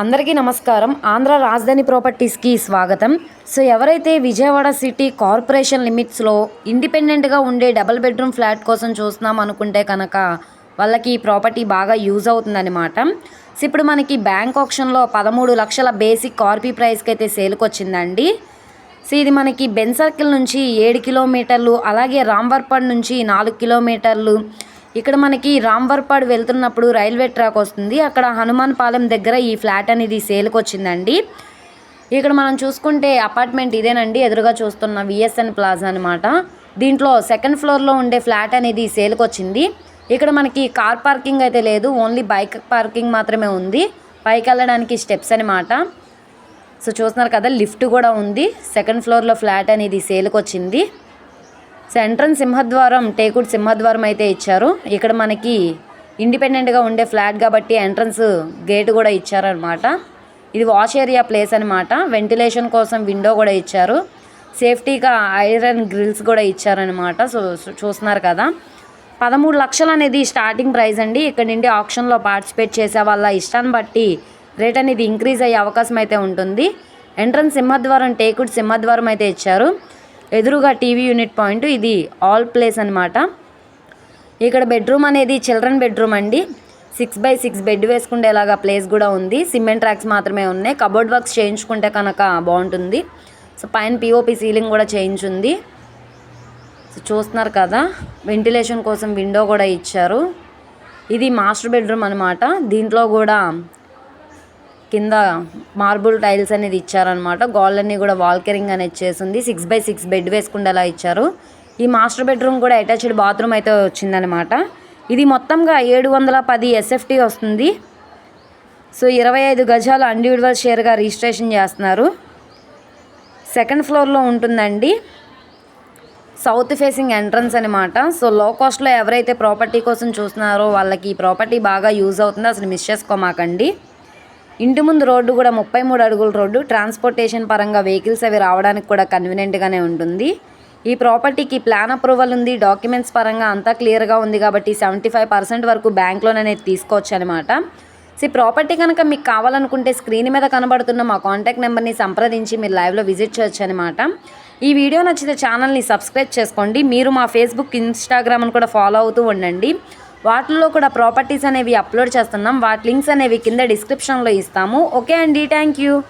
అందరికీ నమస్కారం. ఆంధ్ర రాజధాని ప్రాపర్టీస్కి స్వాగతం. సో ఎవరైతే విజయవాడ సిటీ కార్పొరేషన్ లిమిట్స్లో ఇండిపెండెంట్గా ఉండే డబుల్ బెడ్రూమ్ ఫ్లాట్ కోసం చూస్తున్నాం అనుకుంటే కనుక వాళ్ళకి ఈ ప్రాపర్టీ బాగా యూజ్ అవుతుందన్నమాట. సో ఇప్పుడు మనకి బ్యాంక్ ఆప్షన్లో పదమూడు లక్షల బేసిక్ కార్పీ ప్రైస్కి అయితే సేల్కి వచ్చిందండి సో ఇది మనకి బెన్ సర్కిల్ నుంచి ఏడు కిలోమీటర్లు అలాగే రాంవర్పడ్ నుంచి నాలుగు కిలోమీటర్లు ఇక్కడ మనకి రాంవర్పాడు వెళ్తున్నప్పుడు రైల్వే ట్రాక్ వస్తుంది. అక్కడ హనుమాన్ పాలెం దగ్గర ఈ ఫ్లాట్ అనేది సేల్కి వచ్చిందండి. ఇక్కడ మనం చూసుకుంటే అపార్ట్మెంట్ ఇదేనండి. ఎదురుగా చూస్తున్న విఎస్ఎన్ ప్లాజా అనమాట దీంట్లో సెకండ్ ఫ్లోర్లో ఉండే ఫ్లాట్ అనేది సేల్కి వచ్చింది. ఇక్కడ మనకి కార్ పార్కింగ్ అయితే లేదు. ఓన్లీ బైక్ పార్కింగ్ మాత్రమే ఉంది. పైకి వెళ్ళడానికి స్టెప్స్ అనమాట సో చూస్తున్నారు కదా లిఫ్ట్ కూడా ఉంది. సెకండ్ ఫ్లోర్లో ఫ్లాట్ అనేది సేల్కి వచ్చింది. సో ఎంట్రన్స్ సింహద్వారం టేకుడ్ సింహద్వారం అయితే ఇచ్చారు. ఇక్కడ మనకి ఇండిపెండెంట్గా ఉండే ఫ్లాట్ కాబట్టి ఎంట్రన్స్ గేట్ కూడా ఇచ్చారనమాట ఇది వాష్ ఏరియా ప్లేస్ అనమాట వెంటిలేషన్ కోసం విండో కూడా ఇచ్చారు. సేఫ్టీగా ఐరన్ గ్రిల్స్ కూడా ఇచ్చారనమాట సో చూస్తున్నారు కదా. పదమూడు లక్షలు అనేది స్టార్టింగ్ ప్రైస్ అండి. ఇక్కడ నుండి ఆప్షన్లో పార్టిసిపేట్ చేసే వాళ్ళ ఇష్టాన్ని బట్టి రేట్ అనేది ఇంక్రీజ్ అయ్యే అవకాశం అయితే ఉంటుంది. ఎంట్రన్స్ సింహద్వారం టేకుడ్ సింహద్వారం అయితే ఇచ్చారు. ఎదురుగా టీవీ యూనిట్ పాయింట్ ఇది ఆల్ ప్లేస్ అనమాట ఇక్కడ బెడ్రూమ్ అనేది చిల్డ్రన్ బెడ్రూమ్ అండి. సిక్స్ బై సిక్స్ బెడ్ వేసుకుండేలాగా ప్లేస్ కూడా ఉంది. సిమెంట్ ట్రాక్స్ మాత్రమే ఉన్నాయి. కబోర్డ్ వర్క్స్ చేయించుకుంటే కనుక బాగుంటుంది. సో పైన పిఓపి సీలింగ్ కూడా చేయించుంది. సో చూస్తున్నారు కదా వెంటిలేషన్ కోసం విండో కూడా ఇచ్చారు. ఇది మాస్టర్ బెడ్రూమ్ అనమాట దీంట్లో కూడా కింద మార్బుల్ టైల్స్ అనేది ఇచ్చారనమాట గోళ్ళన్నీ కూడా వాల్కెరింగ్ అనేది చేసింది. సిక్స్ బై సిక్స్ బెడ్ వేసుకుండేలా ఇచ్చారు. ఈ మాస్టర్ బెడ్రూమ్ కూడా అటాచ్డ్ బాత్రూమ్ అయితే వచ్చిందనమాట ఇది మొత్తంగా ఏడు వందల పది ఎస్ఎఫ్టీ వస్తుంది. సో ఇరవై ఐదు గజాలు ఇండివిజువల్ షేర్గా రిజిస్ట్రేషన్ చేస్తున్నారు. సెకండ్ ఫ్లోర్లో ఉంటుందండి. సౌత్ ఫేసింగ్ ఎంట్రన్స్ అనమాట సో లో కాస్ట్లో ఎవరైతే ప్రాపర్టీ కోసం చూస్తున్నారో వాళ్ళకి ఈ ప్రాపర్టీ బాగా యూజ్ అవుతుందో. అసలు మిస్ చేసుకోమాకండి. ఇంటి ముందు రోడ్డు కూడా ముప్పై మూడు అడుగుల రోడ్డు. ట్రాన్స్పోర్టేషన్ పరంగా వెహికల్స్ అవి రావడానికి కూడా కన్వీనియంట్గానే ఉంటుంది. ఈ ప్రాపర్టీకి ప్లాన్ అప్రూవల్ ఉంది. డాక్యుమెంట్స్ పరంగా అంతా క్లియర్గా ఉంది కాబట్టి సెవెంటీ ఫైవ్ పర్సెంట్ వరకు బ్యాంక్ లోన్ అనేది తీసుకోవచ్చు అనమాట సో ఈ ప్రాపర్టీ కనుక మీకు కావాలనుకుంటే స్క్రీన్ మీద కనబడుతున్న మా కాంటాక్ట్ నెంబర్ని సంప్రదించి మీరు లైవ్లో విజిట్ చేయొచ్చు అనమాట ఈ వీడియో నచ్చితే ఛానల్ని సబ్స్క్రైబ్ చేసుకోండి. మీరు మా ఫేస్బుక్ ఇన్స్టాగ్రామ్ని కూడా ఫాలో అవుతూ ఉండండి. వాటిల్లో కూడా ప్రాపర్టీస్ అనేవి అప్లోడ్ చేస్తున్నాం. వాటి లింక్స్ అనేవి కింద డిస్క్రిప్షన్లో ఇస్తాము. ఓకే అండి. Thank you.